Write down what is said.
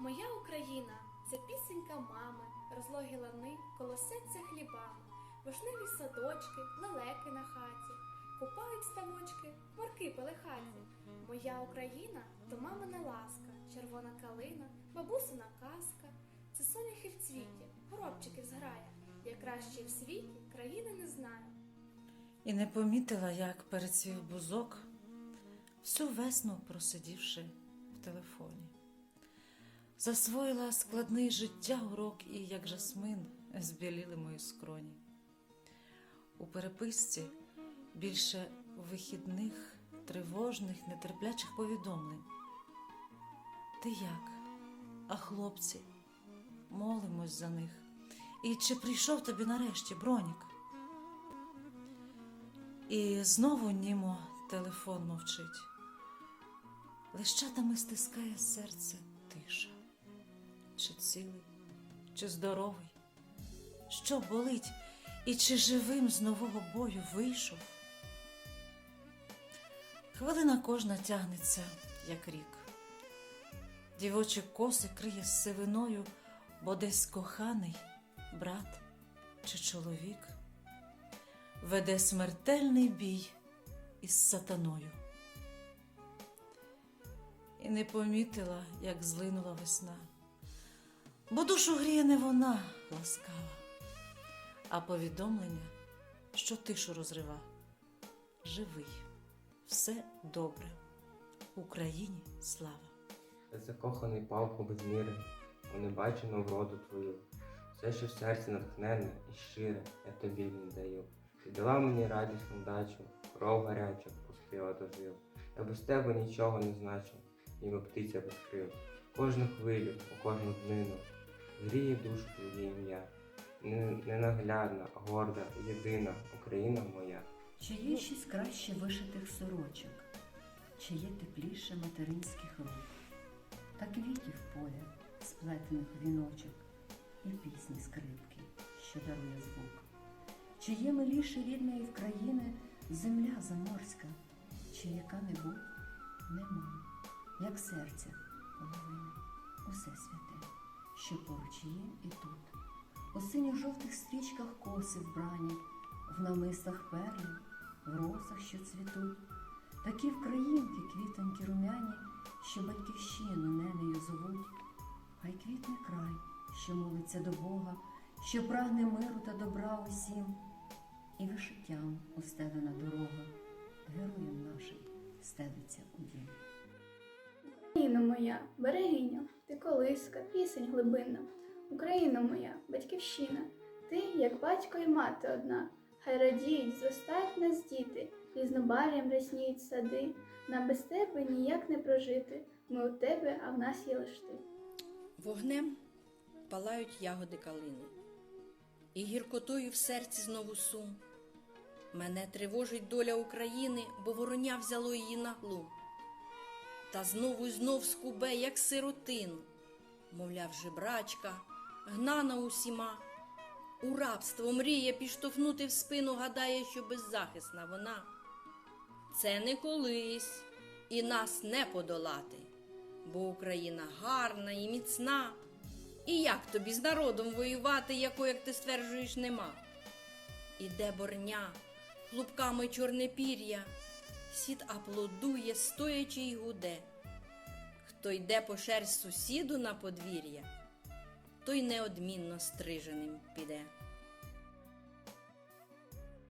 Моя Україна це пісенька мами, розлогі лани, колосеться хлібами, вишневі садочки, лелеки на хаті, купають ставочки, морки пелехаті. Моя Україна то мамина ласка, червона калина, бабусина казка. Це соняхи в цвіті, горобчики зграє. Я краще в світі країни не знаю. І не помітила, як перецвів бузок, всю весну просидівши в телефоні. Засвоїла складний життя урок і, як жасмин, збіліли мої скроні. У переписці більше вихідних, тривожних, нетерплячих повідомлень. Ти як? А хлопці, молимось за них. І чи прийшов тобі нарешті бронік? І знову німо телефон мовчить. Лищатами стискає серце тиша. Чи цілий, чи здоровий? Що болить, і чи живим з нового бою вийшов? Хвилина кожна тягнеться, як рік. Дівочі коси криє сивиною, бо десь коханий брат чи чоловік веде смертельний бій із сатаною. І не помітила, як злинула весна, бо душу гріє не вона ласкава, а повідомлення, що тишу розрива. Живий, все добре, Україні слава. Закоханий палку без міри, небачену вроду твою. Все, що в серці натхненне і щире, я тобі віддаю. Ти дала мені радісну дачу, кров гарячу пустила до жил. Я без тебе нічого не значу, ніби птиця без крил. Кожну хвилю, у кожну днину гріє душу твоє ім'я. Ненаглядна, горда, єдина Україна моя. Чи є щось краще вишитих сорочок, чи є тепліше материнських рук, та квітів поля, сплетених віночок, і пісні скрипки, що дарує звук. Чи є миліше рідної в країни земля заморська, чи яка-небудь нема, як серця половина, усе святе, що поруч є і тут. У синьо-жовтих стрічках коси вбрані, в намистах перлів, в росах, що цвітуть, такі вкраїнки квітонькі румяні, що батьківщину ненею зовуть. Хай квітне край, що молиться до Бога, що прагне миру та добра усім, і вишиттям устелена дорога, героям нашим стелиться у дім. Моя, берегиня, ти колиска, пісень глибинна. Україна моя, батьківщина, ти, як батько і мати одна. Хай радіють, зростають нас діти, різнобар'ям рясніють сади. Нам без тебе ніяк не прожити. Ми у тебе, а в нас є лиш ти. Вогнем палають ягоди калини, і гіркотою в серці знову сум. Мене тривожить доля України, бо вороня взяло її на глум. Та знову й знов скубе, як сиротину, мовляв, жебрачка, гнана усіма. У рабство мріє підштовхнути в спину, гадає, що беззахисна вона. Це не колись і нас не подолати, бо Україна гарна і міцна. І як тобі з народом воювати, якого, як ти стверджуєш, нема? Іде борня, клубками чорне пір'я, сід аплодує, стоячи й гуде. Хто йде по шерсть сусіду на подвір'я, той неодмінно стриженим піде.